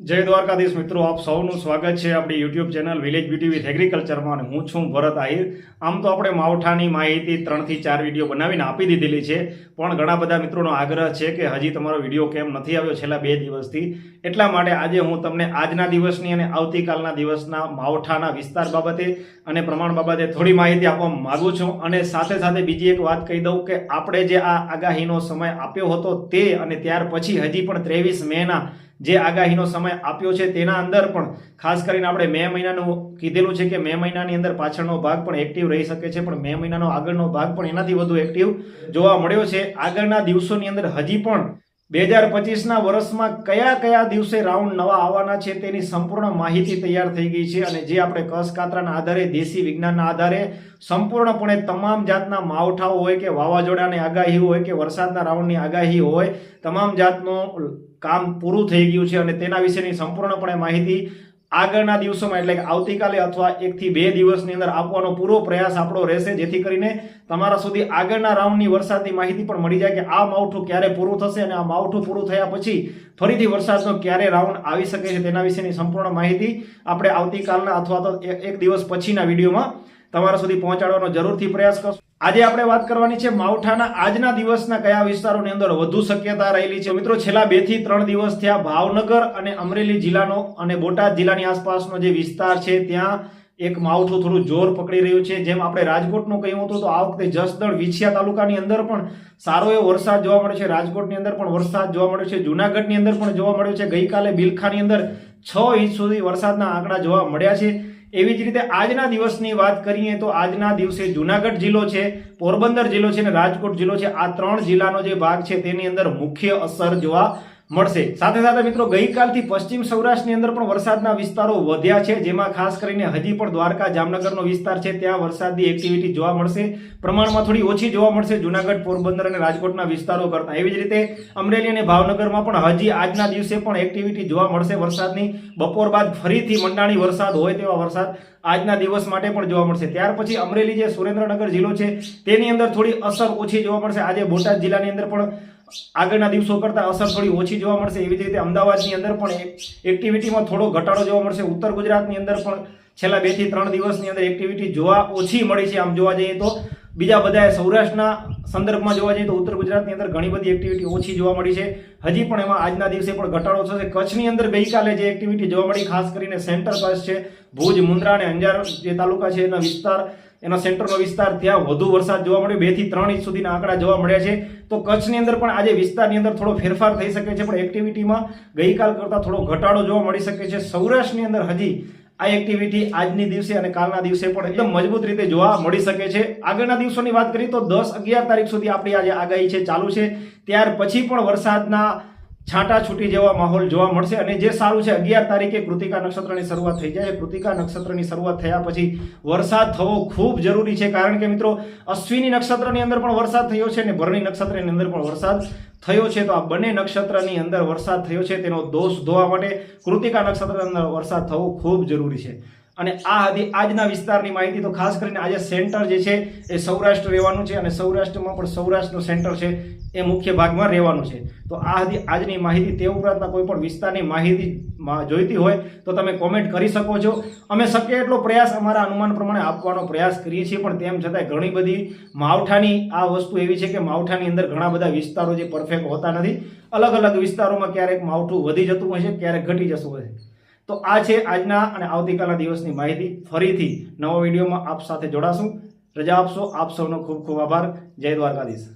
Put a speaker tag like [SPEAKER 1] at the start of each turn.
[SPEAKER 1] જય દ્વારકાધીશ મિત્રો, આપ સૌનું સ્વાગત છે આપણી YouTube channel village beauty with એગ્રીકલ્ચરમાં અને હું છું ભરત આહિર. આમ તો આપણે માવઠાની માહિતી ત્રણથી ચાર વીડિયો બનાવીને આપી દીધેલી છે, પણ ઘણા બધા મિત્રોનો આગ્રહ છે કે હજી તમારો વીડિયો કેમ નથી આવ્યો છેલ્લા બે દિવસથી. એટલા માટે આજે હું તમને આજના દિવસની અને આવતીકાલના દિવસના માવઠાના વિસ્તાર બાબતે અને પ્રમાણ બાબતે થોડી માહિતી આપવા માગું છું. અને સાથે સાથે બીજી એક વાત કહી દઉં કે આપણે જે આ આગાહીનો સમય આપ્યો હતો તે અને ત્યાર પછી હજી પણ ત્રેવીસ મેના જે આગાહીનો સમય આપ્યો છે તેના અંદર પણ ખાસ કરીને આપણે મે મહિનાનું કીધેલું છે કે મે મહિનાની અંદર પાછળનો ભાગ પણ એક્ટિવ રહી શકે છે, પણ મે મહિનાનો આગળનો ભાગ પણ એનાથી વધુ એક્ટિવ જોવા મળ્યો છે. આગળના દિવસોની અંદર હજી પણ બે હજાર પચીસના વર્ષમાં કયા કયા દિવસે રાઉન્ડ નવા આવવાના છે તેની સંપૂર્ણ માહિતી તૈયાર થઈ ગઈ છે અને જે આપણે કસ કાતરાના આધારે, દેશી વિજ્ઞાનના આધારે સંપૂર્ણપણે તમામ જાતના માવઠાઓ હોય કે વાવાઝોડાની આગાહી હોય કે વરસાદના રાઉન્ડની આગાહી હોય, તમામ જાતનું કામ પૂરું થઈ ગયું છે અને તેના વિશેની સંપૂર્ણપણે માહિતી આગળના દિવસોમાં, એટલે કે આવતીકાલે અથવા એકથી બે દિવસની અંદર આપવાનો પૂરો પ્રયાસ આપણો રહેશે, જેથી કરીને તમારા સુધી આગળના રાઉન્ડની વરસાદની માહિતી પણ મળી જાય કે આ માવઠું ક્યારે પૂરું થશે અને આ માવઠું પૂરું થયા પછી ફરીથી વરસાદનો ક્યારે રાઉન્ડ આવી શકે છે તેના વિશેની સંપૂર્ણ માહિતી આપણે આવતીકાલના અથવા તો એક દિવસ પછીના વિડીયોમાં તમારા સુધી પહોંચાડવાનો જરૂરથી પ્રયાસ કરશું. આજે આપણે વાત કરવાની છે માવઠાના આજના દિવસના કયા વિસ્તારોની અંદર વધુ શક્યતા રહેલી છે? મિત્રો, છેલ્લા બેથી ત્રણ દિવસ થયા ભાવનગર અને અમરેલી જિલ્લાનો અને બોટાદ જિલ્લાની આસપાસનો જે વિસ્તાર છે, ત્યાં એક માવઠું થોડું જોર પકડી રહ્યું છે. જેમ આપણે રાજકોટનું કહ્યું હતું, તો આ વખતે જસદણ વિછિયા તાલુકાની અંદર પણ સારો એવો વરસાદ જોવા મળ્યો છે. રાજકોટની અંદર પણ વરસાદ જોવા મળ્યો છે. જુનાગઢની અંદર પણ જોવા મળ્યો છે. ગઈકાલે બિલખાની અંદર છ ઇંચ સુધી વરસાદના આંકડા જોવા મળ્યા છે. એવી જ રીતે આજના દિવસની વાત કરીએ તો આજના દિવસે જુનાગઢ જિલ્લો છે, પોરબંદર જિલ્લો છે અને રાજકોટ જિલ્લો છે. આ ત્રણ જિલ્લાનો જે ભાગ છે તેની અંદર મુખ્ય અસર જોવા મળશે. સાથે સાથે મિત્રો, ગઈકાલથી પશ્ચિમ સૌરાષ્ટ્રની અંદર પણ વરસાદના વિસ્તારો વધ્યા છે, જેમાં ખાસ કરીને હજી પણ દ્વારકા, જામનગરનો વિસ્તાર છે, ત્યાં વરસાદની એક્ટિવિટી જોવા મળશે. પ્રમાણમાં થોડી ઓછી જોવા મળશે જુનાગઢ, પોરબંદર અને રાજકોટના વિસ્તારો કરતાં. એવી જ રીતે અમરેલી અને ભાવનગરમાં પણ હજી આજના દિવસે પણ એક્ટિવિટી જોવા મળશે વરસાદની. બપોર બાદ ફરીથી મંડાણી વરસાદ હોય તેવા વરસાદ આજના દિવસ માટે પણ જોવા મળશે. ત્યાર પછી અમરેલી જે સુરેન્દ્રનગર જિલ્લો છે, તેની અંદર થોડી અસર ઓછી જોવા મળશે. આજે બોટાદ જિલ્લાની અંદર પણ આગળના દિવસો કરતાં અસર થોડી ઓછી જોવા મળશે. એવી જ રીતે અમદાવાદની અંદર પણ એક્ટિવિટીમાં થોડો ઘટાડો જોવા મળશે. ઉત્તર ગુજરાતની અંદર પણ છેલ્લા બેથી ત્રણ દિવસની અંદર એક્ટિવિટી જોવા ઓછી મળી છે. આમ જોવા જઈએ તો બીજા બધા સૌરાષ્ટ્રના સંદર્ભમાં જોવા જઈએ તો ઉત્તર ગુજરાતની અંદર ઘણી બધી એક્ટિવિટી ઓછી જોવા મળી છે. હજી પણ એમાં આજના દિવસે પણ ઘટાડો થશે. કચ્છની અંદર ગઈકાલે જે એક્ટિવિટી જોવા મળી, ખાસ કરીને સેન્ટર કચ્છ છે, ભુજ, મુન્દ્રા અને અંજાર જે તાલુકા છે, એના વિસ્તાર એના સેન્ટરનો વિસ્તાર ત્યાં વધુ વરસાદ જોવા મળ્યો. બેથી ત્રણ ઇંચ સુધીના આંકડા જોવા મળ્યા છે. તો કચ્છની અંદર પણ આજે વિસ્તારની અંદર થોડો ફેરફાર થઈ શકે છે, પણ એક્ટિવિટીમાં ગઈકાલ કરતાં થોડો ઘટાડો જોવા મળી શકે છે. સૌરાષ્ટ્રની અંદર હજી આ એક્ટિવિટી આજની દિવસે અને કાલના દિવસે પણ એકદમ મજબૂત રીતે જોવા મળી શકે છે. આગળના દિવસોની વાત કરીએ તો દસ અગિયાર તારીખ સુધી આપણી આજે આગાહી છે, ચાલુ છે. ત્યાર પછી પણ વરસાદના છાંટા છૂટી જેવા માહોલ જોવા મળશે અને જે સારું છે, અગિયાર તારીખે કૃતિકા નક્ષત્રની શરૂઆત થઈ જાય. કૃતિકા નક્ષત્રની શરૂઆત થયા પછી વરસાદ થવો ખૂબ જરૂરી છે, કારણ કે મિત્રો, અશ્વિની નક્ષત્રની અંદર પણ વરસાદ થયો છે અને ભરણી નક્ષત્રની અંદર પણ વરસાદ થયો છે. તો આ બંને નક્ષત્રની અંદર વરસાદ થયો છે, તેનો દોષ ધોવા માટે કૃતિકા નક્ષત્રની અંદર વરસાદ થવો ખૂબ જરૂરી છે. અને આ હતી આજના વિસ્તારની માહિતી. તો ખાસ કરીને આજે સેન્ટર જે છે એ સૌરાષ્ટ્ર રહેવાનું છે અને સૌરાષ્ટ્રમાં પણ સૌરાષ્ટ્રનું સેન્ટર છે એ મુખ્ય ભાગમાં રહેવાનું છે. તો આ હતી આજની માહિતી. તે ઉપરાંતના કોઈ પણ વિસ્તારની માહિતી જોઈતી હોય તો તમે કોમેન્ટ કરી શકો છો. અમે શક્ય એટલો પ્રયાસ અમારા અનુમાન પ્રમાણે આપવાનો પ્રયાસ કરીએ છીએ, પણ તેમ છતાંય ઘણી બધી માવઠાની આ વસ્તુ એવી છે કે માવઠાની અંદર ઘણા બધા વિસ્તારો જે પરફેક્ટ હોતા નથી. અલગ અલગ વિસ્તારોમાં ક્યારેક માવઠું વધી જતું હોય છે, ક્યારેક ઘટી જતું હોય છે. તો આ છે આજના અને આવતીકાલના દિવસની માહિતી. ફરીથી નવા વિડીયોમાં આપ સાથે જોડાશું. રજા આપશો. આપ સૌનો ખૂબ ખૂબ આભાર. જય દ્વારકાધીશ.